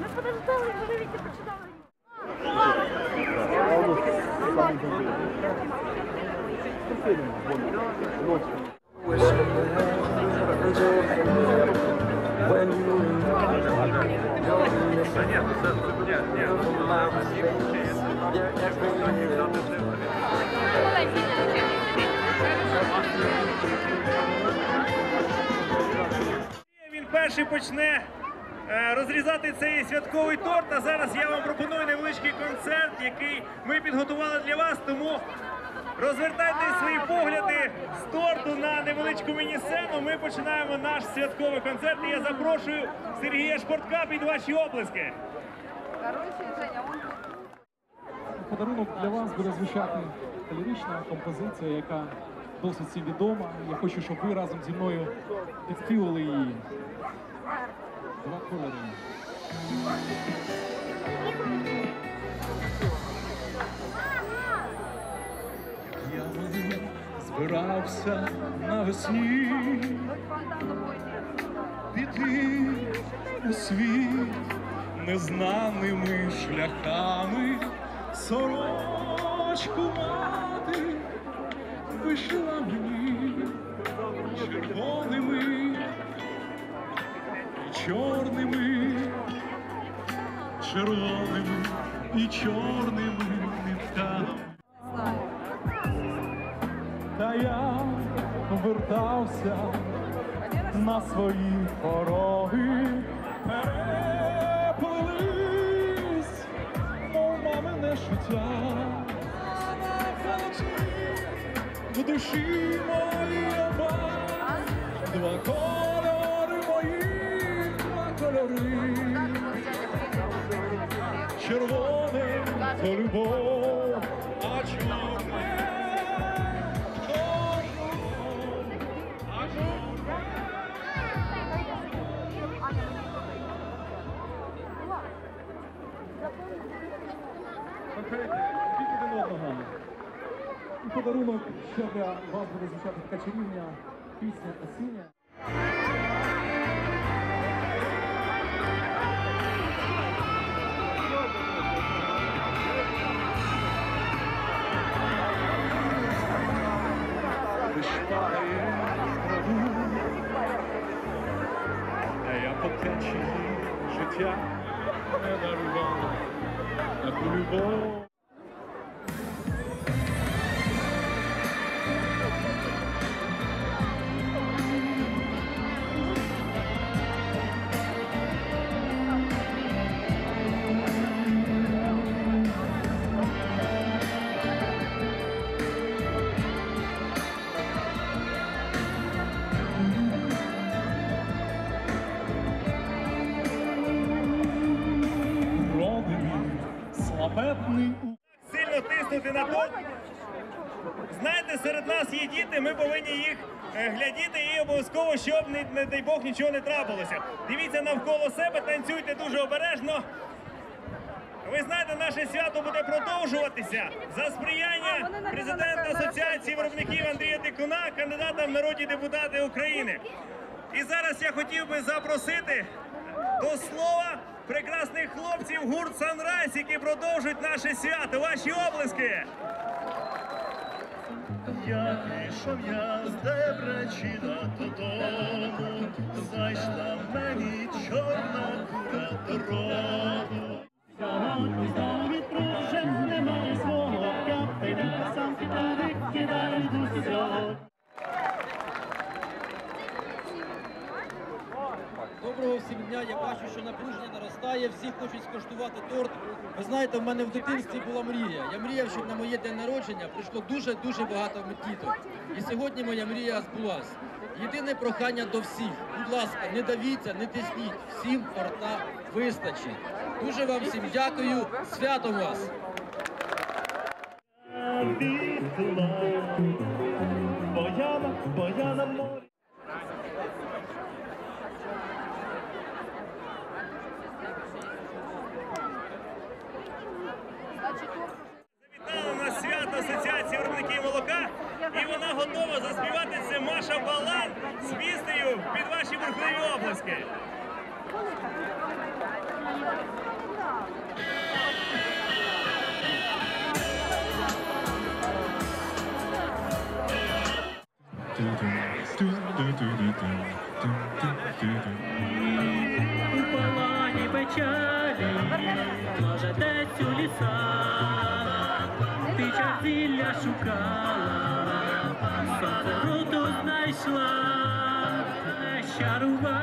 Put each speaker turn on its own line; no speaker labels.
Ми подождали, вже Вітя починали.
When
перший почне е, розрізати цей святковий торт. А зараз я вам пропоную невеличкий концерт, який ми підготували для вас. Тому розвертайте свої погляди з торту на невеличку міні-сцену. Ми починаємо наш святковий концерт. І я запрошую Сергія Шпортка під ваші оплески.
Подарунок для вас буде звучати лірична композиція, яка досить всім відома. Я хочу, щоб ви разом зі мною відспівали її. Два кольори. Я збирався навесні піти у світ незнаними шляхами сорочку мати вишила мені червоними і чорними, червоними і чорними нитками. Та я вертався на свої пороги, переплились, мов мамине життя, в душі моїй оба, два кольори мої, два кольори, червоне то любов, подарунок ще для вас буде звучати така чарівня пісня Осіння. Вишпає траву, а я по течії життя не дарував таку любов. Славетний
Сильно тиснути на торт. Знаєте, серед нас є діти, ми повинні їх е, глядіти і обов'язково, щоб не, не дай Бог нічого не трапилося. Дивіться навколо себе, танцюйте дуже обережно. Ви знаєте, наше свято буде продовжуватися за сприяння президента Асоціації виробників Андрія Дикуна, кандидата в народні депутати України. І зараз я хотів би запросити до слова прекрасних хлопців гурт Санрайз, які продовжують наше свято. Ваші облиски!
Я пішов я з Дебречина додому, зайшла мені чорна кура дорогу.
Доброго всім дня. Я бачу, що напруження наростає. Всі хочуть скуштувати торт. Ви знаєте, в мене в дитинстві була мрія. Я мріяв, щоб на моє день народження прийшло дуже дуже багато діток. І сьогодні моя мрія збулась. Єдине прохання до всіх. Будь ласка, не давіться, не тисніть. Всім торта вистачить. Дуже вам всім дякую. Святом вас!
бурхливі обласки.
У полоні печалі, може десь у лісах, ти чарзілля шукала, сонце руту знайшла, не щарувала.